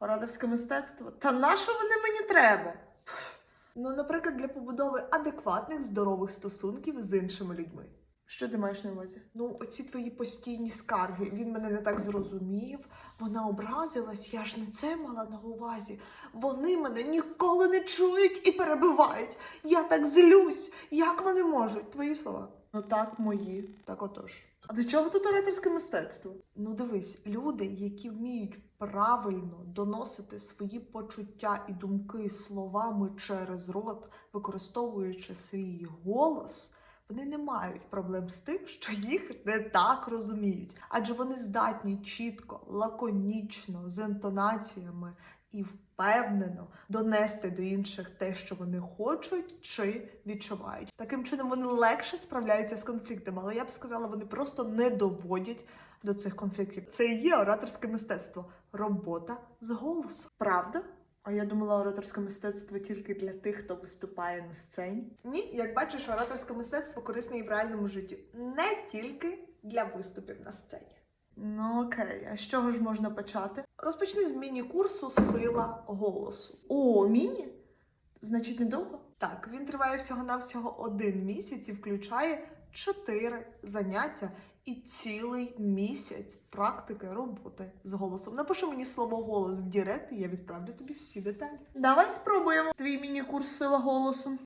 Ораторське мистецтво? Та на що вони мені треба? Ну, наприклад, для побудови адекватних здорових стосунків з іншими людьми. Що ти маєш на увазі? Ну, оці твої постійні скарги. Він мене не так зрозумів, вона образилась, я ж не це мала на увазі. Вони мене ніколи не чують і перебивають. Я так злюсь. Як вони можуть? Твої слова. Ну так, мої. Так отож. А до чого тут ораторське мистецтво? Ну дивись, люди, які вміють правильно доносити свої почуття і думки словами через рот, використовуючи свій голос. Вони не мають проблем з тим, що їх не так розуміють, адже вони здатні чітко, лаконічно, з інтонаціями і впевнено донести до інших те, що вони хочуть чи відчувають. Таким чином вони легше справляються з конфліктами, але я б сказала, вони просто не доводять до цих конфліктів. Це і є ораторське мистецтво, робота з голосом. Правда? А я думала, ораторське мистецтво тільки для тих, хто виступає на сцені. Ні, як бачиш, ораторське мистецтво корисне і в реальному житті, не тільки для виступів на сцені. Ну окей, а з чого ж можна почати? Розпочни з міні-курсу Сила голосу. О, міні? Значить, недовго? Так, він триває всього-навсього один місяць і включає чотири заняття і цілий місяць практики роботи з голосом. Напиши мені слово голос в Директ, і я відправлю тобі всі деталі. Давай спробуємо твій міні-курс сила голосу.